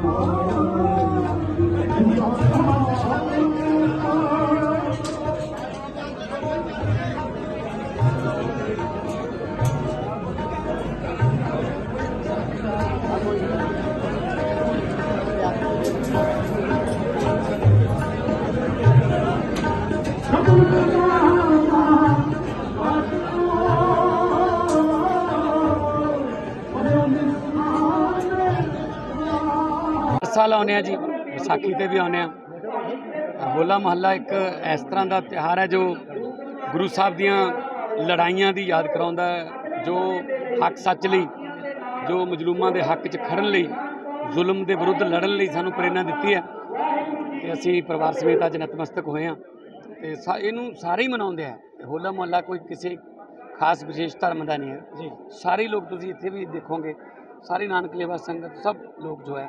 Oh ਸਾਲ ਆਉਂਦੇ ਆ ਜੀ ਵਿਸਾਖੀ ਤੇ ਵੀ ਆਉਂਦੇ ਆ। ਹੋਲਾ ਮਹੱਲਾ ਇੱਕ ਇਸ ਤਰ੍ਹਾਂ ਦਾ ਤਿਉਹਾਰ ਹੈ ਜੋ ਗੁਰੂ ਸਾਹਿਬ ਦੀਆਂ ਲੜਾਈਆਂ ਦੀ ਯਾਦ ਕਰਾਉਂਦਾ ਹੈ ਜੋ ਹੱਕ ਸੱਚ ਲਈ ਜੋ ਮਜਲੂਮਾਂ ਦੇ ਹੱਕ 'ਚ ਖੜਨ ਲਈ ਜ਼ੁਲਮ ਦੇ ਵਿਰੁੱਧ ਲੜਨ ਲਈ ਸਾਨੂੰ ਪ੍ਰੇਰਣਾ ਦਿੱਤੀ ਹੈ। ਤੇ ਅਸੀਂ ਪਰਿਵਾਰ ਸਮੇਤ ਅੱਜ ਨਤਮਸਤਕ ਹੋਏ ਆ ਤੇ ਇਹਨੂੰ ਸਾਰੇ ਹੀ ਮਨਾਉਂਦੇ ਆ। ਹੋਲਾ ਮਹੱਲਾ ਕੋਈ ਕਿਸੇ ਖਾਸ ਵਿਸ਼ੇਸ਼ ਧਰਮ ਦਾ ਨਹੀਂ ਹੈ। ਜੀ। ਸਾਰੇ ਲੋਕ ਤੁਸੀਂ ਇੱਥੇ ਵੀ ਦੇਖੋਗੇ ਸਾਰੀ ਨਾਨਕ ਲੇਵਾ ਸੰਗਤ ਸਭ ਲੋਕ ਜੋ ਹੈ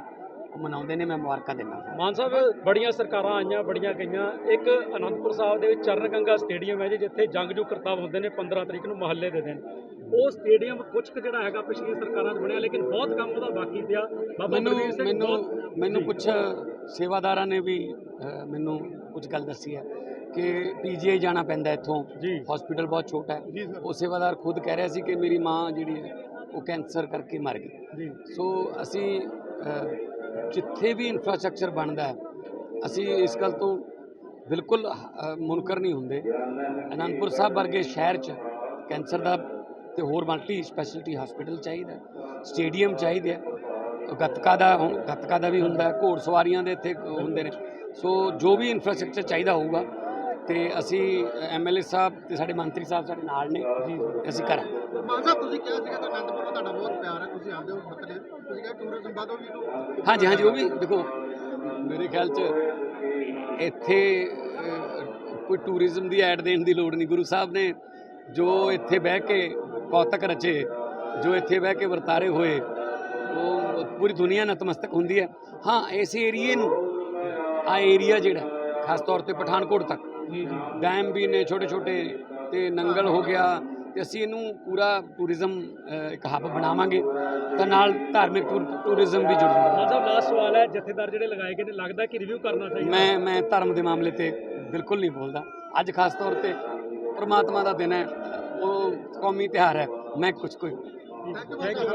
ਉਹ ਮਨਾਉਂਦੇ ਨੇ ਮੈਂ ਮੁਬਾਰਕਾਂ ਦਿੰਦਾ ਮਾਨ ਸਾਹਿਬ ਬੜੀਆਂ ਸਰਕਾਰਾਂ ਆਈਆਂ ਬੜੀਆਂ ਗਈਆਂ। ਇੱਕ ਅਨੰਦਪੁਰ ਸਾਹਿਬ ਦੇ ਵਿੱਚ ਚਰਨ ਗੰਗਾ ਸਟੇਡੀਅਮ ਹੈ ਜੀ ਜਿੱਥੇ ਜੰਗਜੂ ਕਰਤੱਵ ਹੁੰਦੇ ਨੇ 15 ਤਰੀਕ ਨੂੰ ਮਹੱਲੇ ਦੇ ਦਿਨ। ਉਹ ਸਟੇਡੀਅਮ ਕੁਝ ਕੁ ਜਿਹੜਾ ਹੈਗਾ ਪਿਛਲੀਆਂ ਸਰਕਾਰਾਂ 'ਚ ਬਣਿਆ ਲੇਕਿਨ ਬਹੁਤ ਕੰਮ ਉਹਦਾ ਬਾਕੀ ਪਿਆ। ਮੈਨੂੰ ਮੈਨੂੰ ਮੈਨੂੰ। ਕੁਝ ਸੇਵਾਦਾਰਾਂ ਨੇ ਵੀ ਮੈਨੂੰ ਕੁਝ ਗੱਲ ਦੱਸੀ ਹੈ ਕਿ ਪੀਜੀਆਈ ਜਾਣਾ ਪੈਂਦਾ ਇੱਥੋਂ। ਜੀ। ਹਸਪੀਟਲ ਬਹੁਤ ਛੋਟਾ ਹੈ। ਉਹ ਸੇਵਾਦਾਰ ਖੁਦ ਕਹਿ ਰਿਹਾ ਸੀ ਕਿ ਮੇਰੀ ਮਾਂ ਜਿਹੜੀ ਹੈ ਉਹ ਕੈਂਸਰ ਕਰਕੇ ਮਰ ਗਈ। ਜੀ। ਸੋ ਅਸੀਂ ਜਿੱਥੇ ਵੀ ਇਨਫਰਾਸਟ੍ਰਕਚਰ ਬਣਦਾ ਅਸੀਂ ਇਸ ਗੱਲ ਤੋਂ ਬਿਲਕੁਲ ਮੁਨਕਰ ਨਹੀਂ ਹੁੰਦੇ। ਅਨੰਦਪੁਰ ਸਾਹਿਬ ਵਰਗੇ ਸ਼ਹਿਰ 'ਚ ਕੈਂਸਰ ਦਾ ਤੇ ਹੋਰ ਮਲਟੀ ਸਪੈਸ਼ਲਿਟੀ ਹਸਪੀਟਲ ਚਾਹੀਦਾ ਸਟੇਡੀਅਮ ਚਾਹੀਦੇ ਆ। ਗੱਤਕਾ ਦਾ ਹੁਣ, ਗੱਤਕਾ ਦਾ ਵੀ ਹੁੰਦਾ ਘੋੜ ਸਵਾਰੀਆਂ ਦੇ ਇੱਥੇ ਹੁੰਦੇ ਨੇ। ਸੋ ਜੋ ਵੀ ਇਨਫਰਾਸਟ੍ਰਕਚਰ ਚਾਹੀਦਾ ਹੋਊਗਾ ਤੇ ਅਸੀਂ ਐਮਐਲਏ ਸਾਹਿਬ ਤੇ ਸਾਡੇ ਮੰਤਰੀ ਸਾਹਿਬ ਸਾਡੇ ਨਾਲ ਨੇ। ਅਸੀਂ ਕਰਾਂਗੇ ਮਾਨ ਸਾਹਿਬ ਤੁਸੀਂ ਕਿਹਾ ਸੀਗਾ ਤਾਂ ਅਨੰਦਪੁਰ ਨੂੰ ਤੁਹਾਡਾ ਬਹੁਤ ਪਿਆਰ ਹੈ ਤੁਸੀਂ ਆਉਂਦੇ ਹੋ ਮਤਲਬ ਤੁਸੀਂ ਕਿਹਾ ਟੂਰਿਜ਼ਮ ਵਧੋ ਵੀ ਨੂੰ ਹਾਂਜੀ ਹਾਂਜੀ ਉਹ ਵੀ ਦੇਖੋ ਮੇਰੇ ਖਿਆਲ 'ਚ ਇੱਥੇ ਕੋਈ ਟੂਰਿਜ਼ਮ ਦੀ ਐਡ ਦੇਣ ਦੀ ਲੋੜ ਨਹੀਂ। ਗੁਰੂ ਸਾਹਿਬ ਨੇ ਜੋ ਇੱਥੇ ਬਹਿ ਕੇ ਕੌਤਕ ਰਚੇ ਜੋ ਇੱਥੇ ਬਹਿ ਕੇ ਵਰਤਾਰੇ ਹੋਏ ਉਹ ਪੂਰੀ ਦੁਨੀਆ ਨਤਮਸਤਕ ਹੁੰਦੀ ਹੈ। ਹਾਂ ਇਸ ਏਰੀਏ ਨੂੰ ਆ ਏਰੀਆ ਜਿਹੜਾ ਖਾਸ ਤੌਰ ਤੇ ਪਠਾਨਕੋਟ ਤੱਕ ਡੈਮ ਵੀ ਨੇ ਛੋਟੇ ਛੋਟੇ ਤੇ ਨੰਗਲ ਹੋ ਗਿਆ ਤੇ ਅਸੀਂ ਇਹਨੂੰ ਪੂਰਾ ਟੂਰਿਜ਼ਮ ਇੱਕ ਹੱਬ ਬਣਾਵਾਂਗੇ ਤਾਂ ਨਾਲ ਧਾਰਮਿਕ ਟੂਰ- ਟੂਰਿਜ਼ਮ ਵੀ ਜੁੜ ਜੂਗਾ ਮਾਨ ਸਾਹਿਬ ਲਾਸਟ ਸਵਾਲ ਹੈ ਜਥੇਦਾਰ ਜਿਹੜੇ ਲਗਾਏ ਗਏ ਨੇ ਲੱਗਦਾ ਕਿ ਰਿਵਿਊ ਕਰਨਾ ਚਾਹੀਦਾ? ਮੈਂ ਮੈਂ ਧਰਮ ਦੇ ਮਾਮਲੇ ਤੇ ਬਿਲਕੁਲ ਨਹੀਂ ਬੋਲਦਾ। ਅੱਜ ਖਾਸ ਤੌਰ ਤੇ ਪ੍ਰਮਾਤਮਾ ਦਾ ਦਿਨ ਹੈ ਉਹ ਕੌਮੀ ਤਿਉਹਾਰ ਹੈ ਮੈਂ ਕੁਝ ਕੋਈ ਥੈਂਕ ਯੂ